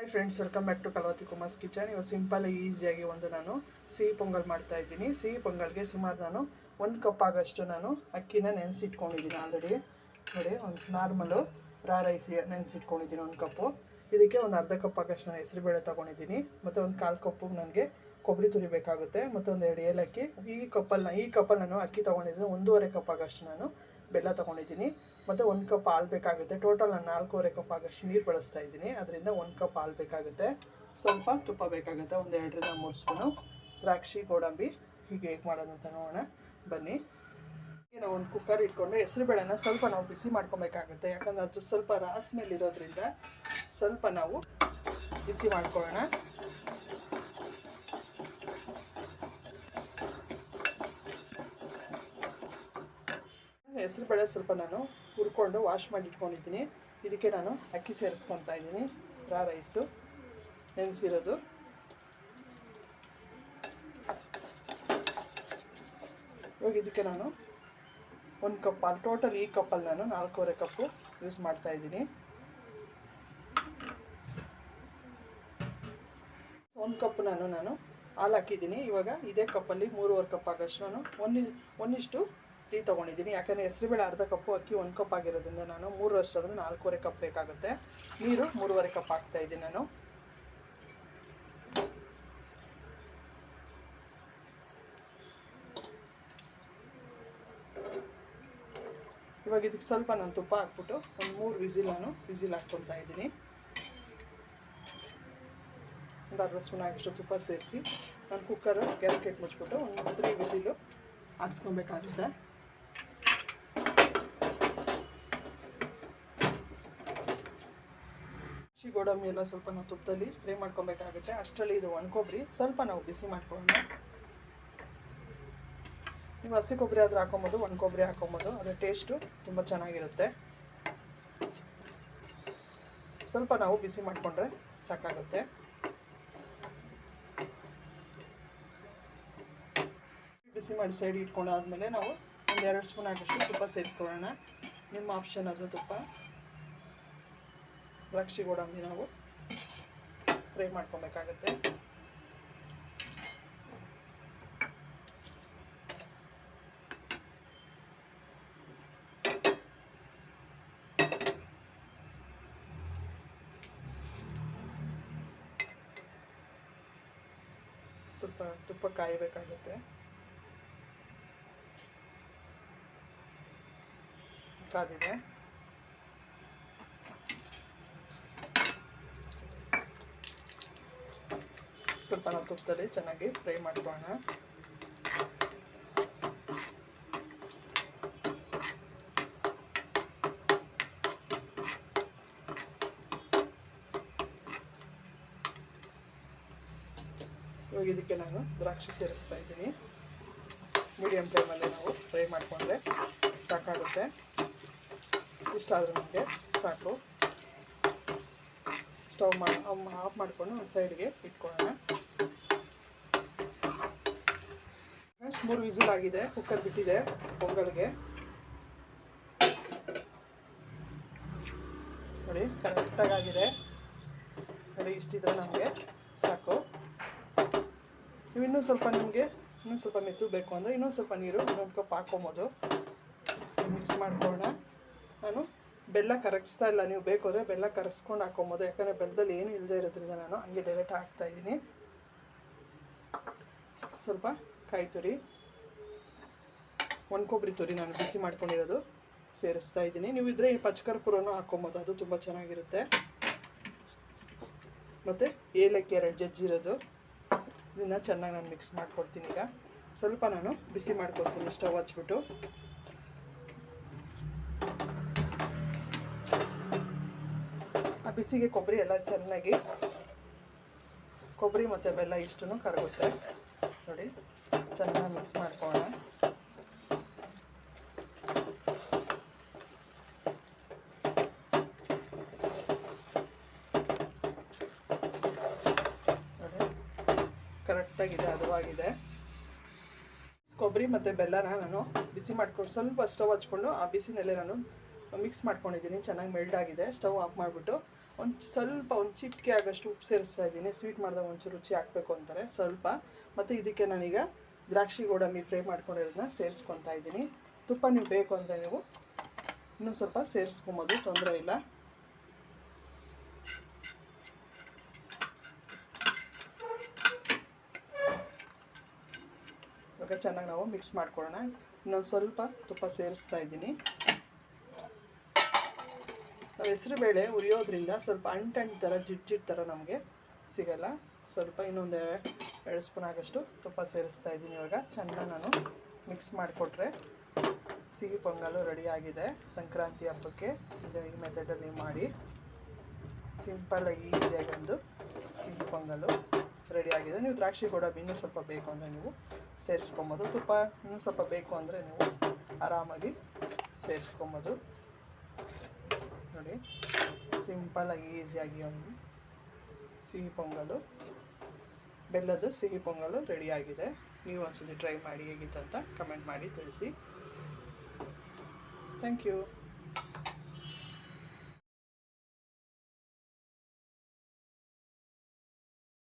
Hi friends welcome back to Kalavathi Kumar's kitchen ಇವಾಗ simple ಈಸಿಯಾಗಿ ಒಂದು ನಾನು ಸಿಹಿ ಪೊಂಗಲ್ ಮಾಡ್ತಾ ಇದ್ದೀನಿ. ಸಿಹಿ ಪೊಂಗಲ್ಗೆ ಸುಮಾರು ನಾನು ಒಂದು ಕಪ್ ಆಗೋಷ್ಟು ನಾನು ಅಕ್ಕಿನ ನೆನೆಸಿಟ್ಕೊಂಡಿದ್ದೀನಿ ಆಲ್ರೆಡಿ ನೋಡಿ, ಒಂದು ನಾರ್ಮಲು ರಾ ರೈಸ್ ನೆನೆಸಿಟ್ಕೊಂಡಿದ್ದೀನಿ ಒಂದು ಕಪ್ಪು. ಇದಕ್ಕೆ ಒಂದು ಅರ್ಧ ಕಪ್ ಆಗೋಷ್ಟು ನಾನು ಹೆಸರುಬೇಳೆ ತೊಗೊಂಡಿದ್ದೀನಿ. ಮತ್ತು ಒಂದು ಕಾಲು ಕಪ್ಪು ನನಗೆ ಕೊಬ್ಬರಿ ತುರಿಬೇಕಾಗುತ್ತೆ ಮತ್ತು ಒಂದು ಎರಡು ಏಲಕ್ಕಿ. ಈ ಕಪ್ಪಲ್ಲಿ ಈ ಕಪ್ಪಲ್ಲಿ ನಾನು ಅಕ್ಕಿ ತೊಗೊಂಡಿದ್ದೀನಿ. ಒಂದೂವರೆ ಕಪ್ ಆಗೋಷ್ಟು ನಾನು ಬೆಲ್ಲ ತೊಗೊಂಡಿದ್ದೀನಿ. ಮತ್ತು ಒಂದು ಕಪ್ ಹಾಲು ಬೇಕಾಗುತ್ತೆ. ಟೋಟಲ್ ನಾನು ನಾಲ್ಕೂವರೆ ಕಪ್ ಆಗಷ್ಟು ನೀರು ಬಳಸ್ತಾ ಇದ್ದೀನಿ. ಅದರಿಂದ ಒಂದು ಕಪ್ ಹಾಲು ಬೇಕಾಗುತ್ತೆ. ಸ್ವಲ್ಪ ತುಪ್ಪ ಬೇಕಾಗುತ್ತೆ. ಒಂದು ಎರಡರಿಂದ ಮೂರು ಸ್ಪೂನು. ದ್ರಾಕ್ಷಿ, ಗೋಡಂಬಿ ಹೀಗೆ ಹೇಗೆ ಮಾಡೋದು ಅಂತ ನೋಡೋಣ. ಬನ್ನಿ. ಈಗ ನಾವು ಒಂದು ಕುಕ್ಕರ್ ಇಟ್ಕೊಂಡು ಹೆಸರುಬೇಳೆನ ಸ್ವಲ್ಪ ನಾವು ಬಿಸಿ ಮಾಡ್ಕೊಬೇಕಾಗುತ್ತೆ. ಯಾಕಂದರೆ ಅದು ಸ್ವಲ್ಪ ರಾಸ್ ಮೇಲೆ ಇರೋದ್ರಿಂದ ಸ್ವಲ್ಪ ನಾವು ಬಿಸಿ ಮಾಡ್ಕೊಳ್ಳೋಣ. ಹೆಸರುಬೇಳೆ ಸ್ವಲ್ಪ ನಾನು ಹುರ್ಕೊಂಡು ವಾಶ್ ಮಾಡಿ ಇಟ್ಕೊಂಡಿದ್ದೀನಿ ಇದಕ್ಕೆ ನಾನು ಅಕ್ಕಿ ಸೇರಿಸ್ಕೊತಾ ಇದ್ದೀನಿ. ರಾ ರೈಸು ನೆನೆಸಿರೋದು. ಇವಾಗ ಇದಕ್ಕೆ ನಾನು ಒಂದು ಕಪ್ ಅಲ್ಲಿ ಟೋಟಲ್ ಈ ಕಪ್ಪಲ್ಲಿ ನಾನು ನಾಲ್ಕೂವರೆ ಕಪ್ಪು ಯೂಸ್ ಮಾಡ್ತಾ ಇದ್ದೀನಿ. ಒಂದು ಕಪ್ ನಾನು ನಾನು ಹಾಲು ಹಾಕಿದ್ದೀನಿ. ಇವಾಗ ಇದೇ ಕಪ್ಪಲ್ಲಿ ಮೂರುವರೆ ಕಪ್ ಆಗೋಷ್ಟು ನಾನು ಒಂದು ಒಂದಿಷ್ಟು ಟೀ ತೊಗೊಂಡಿದ್ದೀನಿ. ಯಾಕಂದರೆ ಹೆಸರುಬೇಳೆ ಅರ್ಧ ಕಪ್ಪು, ಅಕ್ಕಿ ಒಂದು ಕಪ್ ಆಗಿರೋದ್ರಿಂದ ನಾನು ಮೂರು ವರ್ಷ ನಾಲ್ಕೂವರೆ ಕಪ್ ಬೇಕಾಗುತ್ತೆ. ನೀರು ಮೂರುವರೆ ಕಪ್ ಹಾಕ್ತಾ ಇದ್ದೀನಿ ನಾನು. ಇವಾಗ ಇದಕ್ಕೆ ಸ್ವಲ್ಪ ನಾನು ತುಪ್ಪ ಹಾಕ್ಬಿಟ್ಟು ಒಂದು ಮೂರು ವಿಸಿಲ್ ನಾನು ವಿಸಿಲ್ ಹಾಕ್ಕೊತಾ ಇದ್ದೀನಿ. ಒಂದು ಅರ್ಧ ಸ್ಪೂನ್ ಆಗಿಷ್ಟು ತುಪ್ಪ ಸೇರಿಸಿ, ನಾನು ಕುಕ್ಕರ್ ಗ್ಯಾಸ್ಕೆಟ್ ಮುಚ್ಬಿಟ್ಟು ಒಂದು ತ್ರೀ ವಿಸಿಲು ಹಾಕ್ಸ್ಕೊಬೇಕಾಗುತ್ತೆ. ಹಸಿ ಗೋಡಂಬಿ ಎಲ್ಲ ಸ್ವಲ್ಪ ನಾವು ತುಪ್ಪದಲ್ಲಿ ಫ್ರೈ ಮಾಡ್ಕೊಬೇಕಾಗುತ್ತೆ. ಅಷ್ಟರಲ್ಲಿ ಇದು ಒಣಕೊಬ್ಬರಿ ಸ್ವಲ್ಪ ನಾವು ಬಿಸಿ ಮಾಡ್ಕೊಳ್ಳೋಣ ನೀವು ಹಸಿ ಕೊಬ್ಬರಿ ಆದರೂ ಹಾಕೊಬೋದು ಒಣ ಕೊಬ್ಬರಿ ಹಾಕೊಬೋದು ಅದರ ಟೇಸ್ಟು ತುಂಬ ಚೆನ್ನಾಗಿರುತ್ತೆ. ಸ್ವಲ್ಪ ನಾವು ಬಿಸಿ ಮಾಡಿಕೊಂಡ್ರೆ ಸಾಕಾಗುತ್ತೆ. ಬಿಸಿ ಮಾಡಿ ಸೈಡ್ ಇಟ್ಕೊಂಡಾದ್ಮೇಲೆ ನಾವು ಒಂದು ಎರಡು ಸ್ಪೂನ್ ಹಾಕಷ್ಟು ತುಪ್ಪ ಸೇರಿಸ್ಕೊಳ್ಳೋಣ. ನಿಮ್ಮ ಆಪ್ಷನ್ ಅದು ತುಪ್ಪ. ದ್ರಾಕ್ಷಿ ಗೋಡಂಬಿ ನಾವು ಫ್ರೈ ಮಾಡ್ಕೊಬೇಕಾಗತ್ತೆ. ಸ್ವಲ್ಪ ತುಪ್ಪ ಕಾಯಬೇಕಾಗುತ್ತೆ. ಕಾದಿದೆ. ಸ್ವಲ್ಪ ನಾವು ತುಪ್ಪದಲ್ಲಿ ಚೆನ್ನಾಗಿ ಫ್ರೈ ಮಾಡ್ಕೊಳ್ಳೋಣ. ಇವಾಗ ಇದಕ್ಕೆ ನಾನು ದ್ರಾಕ್ಷಿ ಸೇರಿಸ್ತಾ ಇದ್ದೀನಿ. ಮೀಡಿಯಮ್ ಫ್ಲೇಮಲ್ಲಿ ನಾವು ಫ್ರೈ ಮಾಡಿಕೊಂಡ್ರೆ ಸಾಕಾಗುತ್ತೆ. ಇಷ್ಟಾದರೂ ನಮಗೆ ಸಾಕು. ಸ್ಟವ್ ಮಾ ಆಫ್ ಮಾಡಿಕೊಂಡು ಒಂದು ಸೈಡ್ಗೆ ಇಟ್ಕೊಳ್ಳೋಣ ಫ್ರೆಂಡ್ಸ್ ಮೂರು ವಿಸಿಲ್ ಆಗಿದೆ, ಕುಕ್ಕರ್ ಬಿಟ್ಟಿದೆ ಪೊಂಗಲ್ಗೆ. ನೋಡಿ, ಕರೆಕ್ಟಾಗಿ ಆಗಿದೆ. ನೋಡಿ, ಇಷ್ಟಿದ್ರೆ ನಮಗೆ ಸಾಕು. ನೀವು ಇನ್ನೂ ಸ್ವಲ್ಪ ನಿಮಗೆ ಇನ್ನೂ ಸ್ವಲ್ಪ ಮೆತ್ತು ಬೇಕು ಅಂದರೆ ಇನ್ನೂ ಸ್ವಲ್ಪ ನೀರು, ಇನ್ನೊಂದು ಕಪ್ ಹಾಕ್ಕೊಬೋದು. ಮಿಕ್ಸ್ ಮಾಡ್ಕೊಳ್ಳೋಣ. ನಾನು ಬೆಲ್ಲ ಕರಗಿಸ್ತಾ ಇಲ್ಲ, ನೀವು ಬೇಕು ಬೆಲ್ಲ ಕರಗಿಸ್ಕೊಂಡು ಹಾಕ್ಕೊಬೋದು. ಯಾಕಂದರೆ ಬೆಲ್ಲದಲ್ಲಿ ಏನು ಇಲ್ಲದೆ ಇರೋದ್ರಿಂದ ನಾನು ಹಂಗೆ ಡೈರೆಕ್ಟ್ ಹಾಕ್ತಾಯಿದ್ದೀನಿ ಸ್ವಲ್ಪ ಕಾಯಿ ತುರಿ ಒಣ ಕೊಬ್ಬರಿ ತುರಿ ನಾನು ಬಿಸಿ ಮಾಡ್ಕೊಂಡಿರೋದು. ಸೇರಿಸ್ತಾ ಇದ್ದೀನಿ. ನೀವು ಇದ್ದರೆ ಪಚ್ಕರ್ಪುರನೂ ಹಾಕ್ಕೊಬೋದು. ಅದು ತುಂಬ ಚೆನ್ನಾಗಿರುತ್ತೆ. ಮತ್ತು ಏಲಕ್ಕಿ ಎರಡು ಜಜ್ಜಿರೋದು ಇದನ್ನು ಚೆನ್ನಾಗಿ ನಾನು ಮಿಕ್ಸ್ ಮಾಡ್ಕೊಡ್ತೀನಿ ಈಗ. ಸ್ವಲ್ಪ ನಾನು ಬಿಸಿ ಮಾಡ್ಕೊಡ್ತೀನಿ. ಸ್ಟವ್ ಹಚ್ಬಿಟ್ಟು. ಆ ಬಿಸಿಗೆ ಕೊಬ್ಬರಿ ಎಲ್ಲ ಚೆನ್ನಾಗಿ ಕೊಬ್ಬರಿ ಮತ್ತು ಬೆಲ್ಲ ಇಷ್ಟು ಕರಗುತ್ತೆ. ನೋಡಿ. ಚೆನ್ನಾಗಿ ಮಿಕ್ಸ್ ಮಾಡ್ಕೊಳ್ಳೋಣ ಕರೆಕ್ಟಾಗಿದೆ ಹದವಾಗಿದೆ. ಕೊಬ್ಬರಿ ಮತ್ತು ಬೆಲ್ಲನ ನಾನು ಬಿಸಿ ಮಾಡ್ಕೊಂಡು ಸ್ವಲ್ಪ ಸ್ಟವ್ ಹಚ್ಕೊಂಡು ಆ ಬಿಸಿನಲ್ಲೇ ನಾನು ಮಿಕ್ಸ್ ಮಾಡ್ಕೊಂಡಿದ್ದೀನಿ. ಚೆನ್ನಾಗಿ ಮೆಲ್ಟ್ ಆಗಿದೆ. ಸ್ಟವ್ ಆಫ್ ಮಾಡಿಬಿಟ್ಟು ಒಂದು ಸ್ವಲ್ಪ ಒಂದು ಚಿಟಿಕೆ ಆಗೋಷ್ಟು ಉಪ್ಪು ಸೇರಿಸ್ತಾ ಇದ್ದೀನಿ. ಸ್ವೀಟ್ ಮಾಡಿದಾಗ ಒಂಚೂರು ರುಚಿ ಹಾಕಬೇಕು ಅಂತಾರೆ. ಸ್ವಲ್ಪ ಮತ್ತು ಇದಕ್ಕೆ ನಾನೀಗ ದ್ರಾಕ್ಷಿ ಗೋಡಂಬಿ ಫ್ರೈ ಮಾಡ್ಕೊಂಡಿರೋದನ್ನ ಸೇರಿಸ್ಕೊತಾ ಇದ್ದೀನಿ. ತುಪ್ಪ ನೀವು ಬೇಕು ಅಂದರೆ ನೀವು ಇನ್ನೂ ಸ್ವಲ್ಪ ಸೇರಿಸ್ಕೊಬೋದು, ತೊಂದರೆ ಇಲ್ಲ. ಇವಾಗ ಚೆನ್ನಾಗಿ ನಾವು ಮಿಕ್ಸ್ ಮಾಡ್ಕೊಳ್ಳೋಣ. ಇನ್ನೊಂದು ಸ್ವಲ್ಪ ತುಪ್ಪ ಸೇರಿಸ್ತಾ ಇದ್ದೀನಿ. ನಾವು ಹೆಸರುಬೇಳೆ ಉರಿಯೋದ್ರಿಂದ ಸ್ವಲ್ಪ ಅಂಟಂಟು ಥರ ಜಿಡ್ ಜಿಡ್ ಥರ ನಮಗೆ ಸಿಗಲ್ಲ. ಸ್ವಲ್ಪ ಇನ್ನೊಂದು ಎರಡು ಸ್ಪೂನ್ ಆಗಷ್ಟು ತುಪ್ಪ ಸೇರಿಸ್ತಾ ಇದ್ದೀನಿ ಇವಾಗ. ಚೆಂದ ನಾನು ಮಿಕ್ಸ್ ಮಾಡಿಕೊಟ್ರೆ ಸಿಹಿ ಪೊಂಗಲು ರೆಡಿ ಆಗಿದೆ. ಸಂಕ್ರಾಂತಿ ಹಬ್ಬಕ್ಕೆ ಇದೇ ಈ ಮೆಥಡಲ್ಲಿ ಮಾಡಿ. ಸಿಂಪಲ್ಲಾಗಿ ಈಸಿಯಾಗಿ ಒಂದು ಸಿಹಿ ಪೊಂಗಲು ರೆಡಿ ಆಗಿದೆ. ನೀವು ದ್ರಾಕ್ಷಿ ಗೋಡಂಬಿ ಇನ್ನೂ ಸ್ವಲ್ಪ ಬೇಕು ಅಂದರೆ ನೀವು ಸೇರಿಸ್ಕೊಬೋದು. ತುಪ್ಪ ಇನ್ನೂ ಸ್ವಲ್ಪ ಬೇಕು ಅಂದರೆ ನೀವು ಆರಾಮಾಗಿ ಸೇರಿಸ್ಕೊಬೋದು. ನೋಡಿ ಸಿಂಪಲ್ಲಾಗಿ ಈಸಿಯಾಗಿ ಒಂದು ಸಿಹಿ ಪೊಂಗಲು ಬೆಲ್ಲದ ಸಿಹಿ ಪೊಂಗಲು ರೆಡಿಯಾಗಿದೆ. ನೀವು ಒಂದ್ಸತಿ ಟ್ರೈ ಮಾಡಿ ಹೇಗಿತ್ತು ಅಂತ ಕಮೆಂಟ್ ಮಾಡಿ ತಿಳಿಸಿ. Thank you